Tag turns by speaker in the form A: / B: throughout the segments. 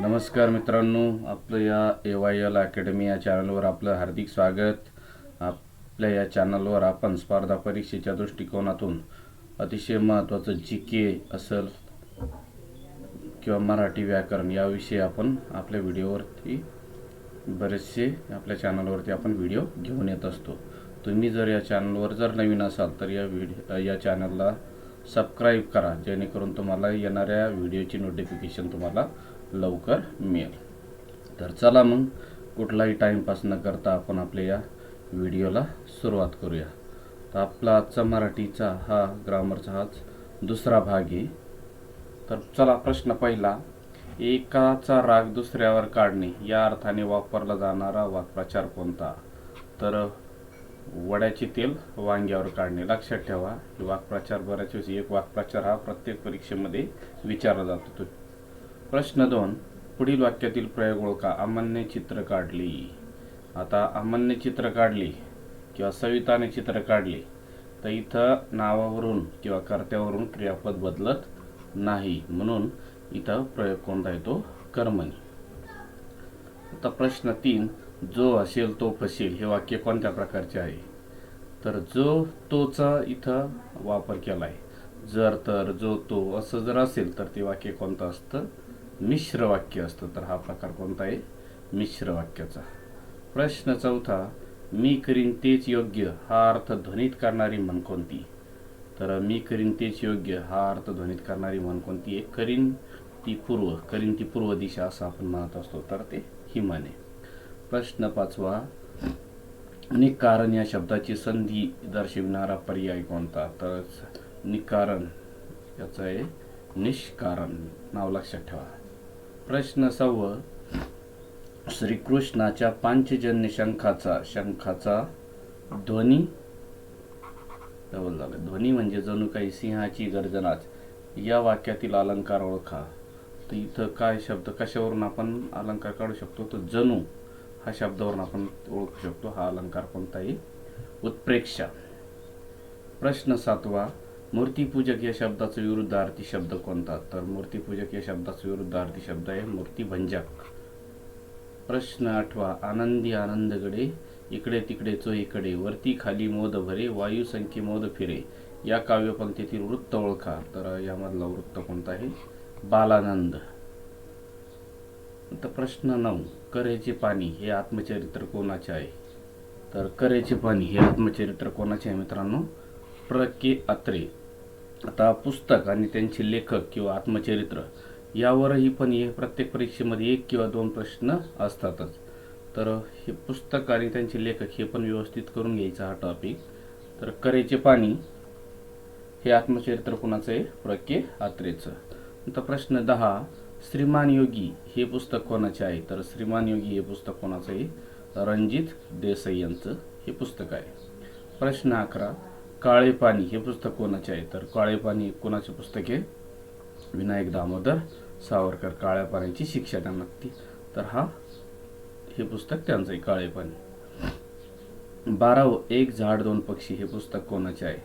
A: नमस्कार मित्रांनो आपलं या ए वाय एल अकॅडमी या चॅनलवर आपलं हार्दिक स्वागत. आपल्या या चॅनलवर आपण स्पर्धा परीक्षेच्या दृष्टिकोनातून अतिशय महत्त्वाचं जी के असेल किंवा मराठी व्याकरण याविषयी आपण आपल्या व्हिडिओवरती बरेचसे आपल्या चॅनलवरती आपण व्हिडिओ घेऊन येत असतो. तुम्ही जर या चॅनलवर जर नवीन असाल तर या व्हिडिओ या चॅनलला सबस्क्राईब करा जेणेकरून तुम्हाला येणाऱ्या व्हिडिओची नोटिफिकेशन तुम्हाला लवकर मिळेल. तर चला मग कुठलाही टाईमपास न करता आपण आपल्या या व्हिडिओला सुरुवात करूया. तर आपला आजचा मराठीचा हा ग्रामरचा हाच दुसरा भाग आहे. तर चला प्रश्न पहिला. एकाचा राग दुसऱ्यावर काढणे या अर्थाने वापरला जाणारा वाक्प्रचार कोणता? तर वड्याचे तेल वांग्यावर काढणे. लक्षात ठेवा वाक्प्रचार बऱ्याच वेळेस एक वाक्प्रचार हा प्रत्येक परीक्षेमध्ये विचारला जातो. तो प्रश्न दोन. पुढील वाक्यातील प्रयोग ओळखा. अमान्य चित्र काढली. आता अमान्य चित्र काढली किंवा सविताने चित्र काढली तर इथं नावावरून किंवा कर्त्यावरून क्रियापद बदलत नाही. म्हणून इथं प्रयोग कोणता येतो कर्मणी. आता प्रश्न तीन. जो असेल तो फसेल. हे वाक्य कोणत्या प्रकारचे आहे? तर जो तोचा इथं वापर केला आहे जर तर जो तो असं जर असेल तर ते वाक्य कोणतं असतं? मिश्र वाक्य असतं. तर हा प्रकार कोणता आहे? मिश्र वाक्याचा. प्रश्न चौथा मी करीन तेच योग्य हा अर्थ ध्वनित करणारी म्हण कोणती? तर मी करीन तेच योग्य हा अर्थ ध्वनित करणारी म्हण कोणती आहे? करीन ती पूर्व करीन ती पूर्व दिशा असं आपण म्हणत असतो. तर ते ही म्हणे प्रश्न पाचवा निकारण या शब्दाची संधी दर्शविणारा पर्याय कोणता? तर निकारण याचं आहे निष्कारण. नाव लक्षात ठेवा. प्रश्न सव श्रीकृष्णाच्या पांचजन्य शंखाचा शंखाचा ध्वनी. ध्वनी म्हणजे जणू काही सिंहाची गर्जनाच या वाक्यातील अलंकार ओळखा. तर इथं काय शब्द कशावरून आपण अलंकार काढू शकतो? तर जणू हा शब्दावरून आपण ओळखू शकतो. हा अलंकार कोणताही? उत्प्रेक्षा. प्रश्न सातवा. मूर्तीपूजक या शब्दाचा विरुद्धार्थी शब्द कोणता? तर मूर्तीपूजक या शब्दाचा विरुद्धार्थी शब्द आहे मूर्तीभंजक. प्रश्न आठवा आनंदी आनंदगडे इकडे तिकडे चोहीकडे वरती खाली मोद भरे वायू संख्ये मोद फिरे. या काव्यपंक्तीतील वृत्त ओळखा. तर यामधला वृत्त कोणता आहे? बालानंद. आता प्रश्न नऊ करेचे पाणी हे आत्मचरित्र कोणाचे आहे? तर करेचे पाणी हे आत्मचरित्र कोणाचे आहे मित्रांनो? प्र के अत्रे. आता पुस्तक आणि त्यांचे लेखक किंवा आत्मचरित्र यावरही पण हे प्रत्येक परीक्षेमध्ये एक किंवा दोन प्रश्न असतातच. तर हे पुस्तक आणि त्यांचे लेखक हे पण व्यवस्थित करून घ्यायचं हा टॉपिक तर करेचे पाणी. हे आत्मचरित्र कोणाचं आहे? प्र के अत्रेचं. आता प्रश्न दहा. श्रीमान योगी हे पुस्तक कोणाचे आहे? तर श्रीमान योगी हे पुस्तक कोणाचं आहे? रणजित देसाई यांचं हे पुस्तक आहे. प्रश्न अकरा. काळे पाणी हे पुस्तक कोणाचे आहे? तर काळे पाणी कोणाचे पुस्तक आहे? विनायक दामोदर सावरकर काळ्या पाण्याची शिक्षा त्यांना ती तर हा हे पुस्तक त्यांचं आहे काळे पाणी. बारावं एक झाड दोन पक्षी हे पुस्तक कोणाचे आहे?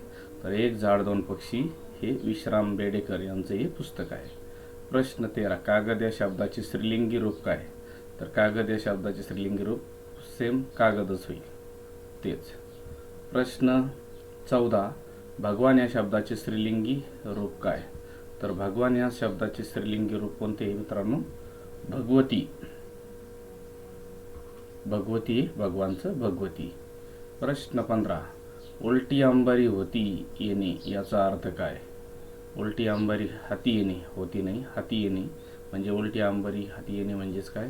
A: तर एक झाड दोन पक्षी हे विश्राम बेडेकर यांचं हे पुस्तक आहे. प्रश्न तेरा कागद या शब्दाचे स्त्रीलिंगी रूप काय तर कागद या शब्दाचे स्त्रीलिंगी रूप सेम कागदच होईल. तेच. प्रश्न चौदा भगवान या शब्दाचे स्त्रीलिंगी रूप काय? तर भगवान या शब्दाचे स्त्रीलिंगी रूप कोणते मित्रांनो? भगवती. भगवती भगवानचं भगवती. प्रश्न पंधरा उलटी अंबारी होती येणे याचा अर्थ काय? उलटी अंबारी हाती येणे होती नाही हाती येणे. म्हणजे उलटी अंबारी हाती येणे म्हणजेच काय?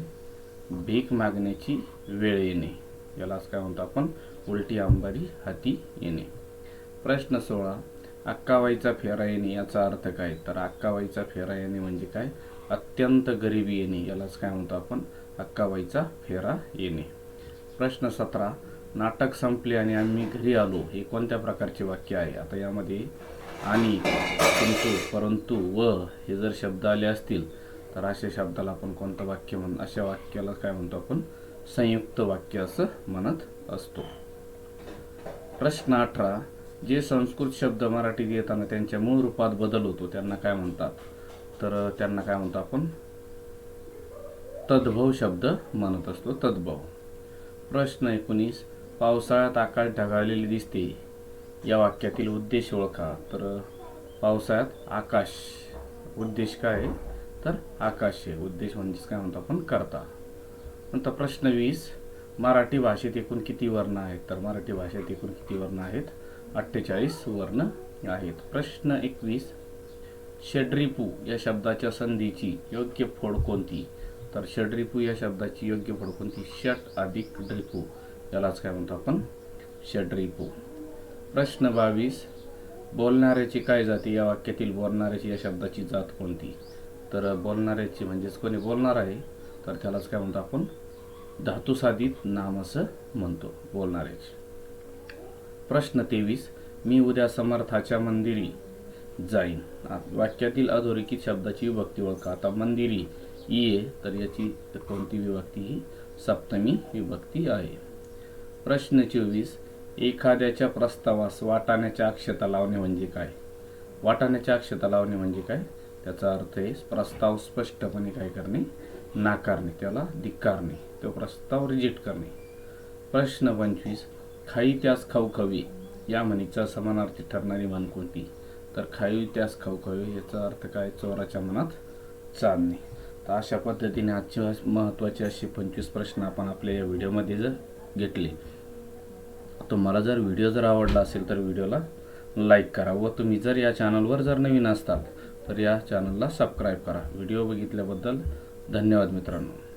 A: भीक मागण्याची वेळ येणे. यालाच काय म्हणतो आपण? उलटी अंबारी हाती येणे. प्रश्न सोळा अक्कावाईचा फेरा येणे याचा अर्थ काय? तर अक्कावाईचा फेरा येणे म्हणजे काय? अत्यंत गरिबी येणे यालाच काय म्हणतो आपण? अक्काबाईचा फेरा येणे. प्रश्न सतरा. नाटक संपले आणि आम्ही घरी आलो. हे कोणत्या प्रकारचे वाक्य आहे? आता यामध्ये आणि किंतु परंतु व हे जर शब्द आले असतील तर अशा शब्दाला आपण कोणतं वाक्य म्हण? अशा वाक्याला काय म्हणतो आपण? संयुक्त वाक्य असं म्हणत असतो. प्रश्न अठरा. जे संस्कृत शब्द मराठीत येताना त्यांच्या मूळ रूपात बदल होतो त्यांना काय म्हणतात? तर त्यांना काय म्हणतो आपण? तद्भव शब्द म्हणत असतो तद्भव. प्रश्न एकोणीस पावसाळ्यात आकाश ढगाळलेले दिसते. या वाक्यातील उद्देश ओळखा. तर पावसाळ्यात आकाश. उद्देश काय आहे? तर आकाश आहे. उद्देश म्हणजेच काय म्हणतो आपण? करता. नंतर प्रश्न वीस मराठी भाषेत एकूण किती वर्ण आहेत? तर मराठी भाषेत एकूण किती वर्ण आहेत? अठ्ठेचाळीस वर्ण आहेत. प्रश्न एकवीस. षड्रिपू या शब्दाच्या संधीची योग्य फोड कोणती? तर षड्रिपू या शब्दाची योग्य फोड कोणती? षट अधिक ड्रिपू यालाच काय म्हणतो आपण? षड्रिपू. प्रश्न बावीस. बोलणाऱ्याची काय जाती? या वाक्यातील बोलणाऱ्याची या शब्दाची जात कोणती? तर बोलणाऱ्याची म्हणजेच कोणी बोलणार आहे? तर त्यालाच काय म्हणतो आपण? धातुसाधित नाम असं म्हणतो बोलणाऱ्याची. प्रश्न तेवीस. मी उद्या समर्थाच्या मंदिरी जाईन. वाक्यातील अधोरेखित शब्दाची विभक्ती ओळखा. आता मंदिरी ये तर याची कोणती विभक्ती? ही सप्तमी विभक्ती आहे. प्रश्न चोवीस. एखाद्याच्या प्रस्तावास वाटाण्याच्या अक्षता लावणे म्हणजे काय? वाटाण्याच्या अक्षता लावणे म्हणजे काय? त्याचा अर्थ आहे प्रस्ताव स्पष्टपणे काय करणे? नाकारणे त्याला धिक्कारणे तो प्रस्ताव रिजेक्ट करणे. प्रश्न पंचवीस. खाई त्यास खाऊ खावी या म्हणीचा समानार्थी ठरणारी म्हण कोणती? तर खाई त्यास खाऊ खावी याचा अर्थ काय? चोराच्या मनात चालणे. तर अशा पद्धतीने आजचे महत्त्वाचे असे पंचवीस प्रश्न आपण आपल्या या व्हिडिओमध्ये जर घेतले तुम्हाला जर व्हिडिओ जर आवडला असेल तर व्हिडिओला लाईक करा व तुम्ही जर या चॅनलवर जर नवीन असताल तर या चॅनलला सबस्क्राईब करा. व्हिडिओ बघितल्याबद्दल धन्यवाद मित्रांनो.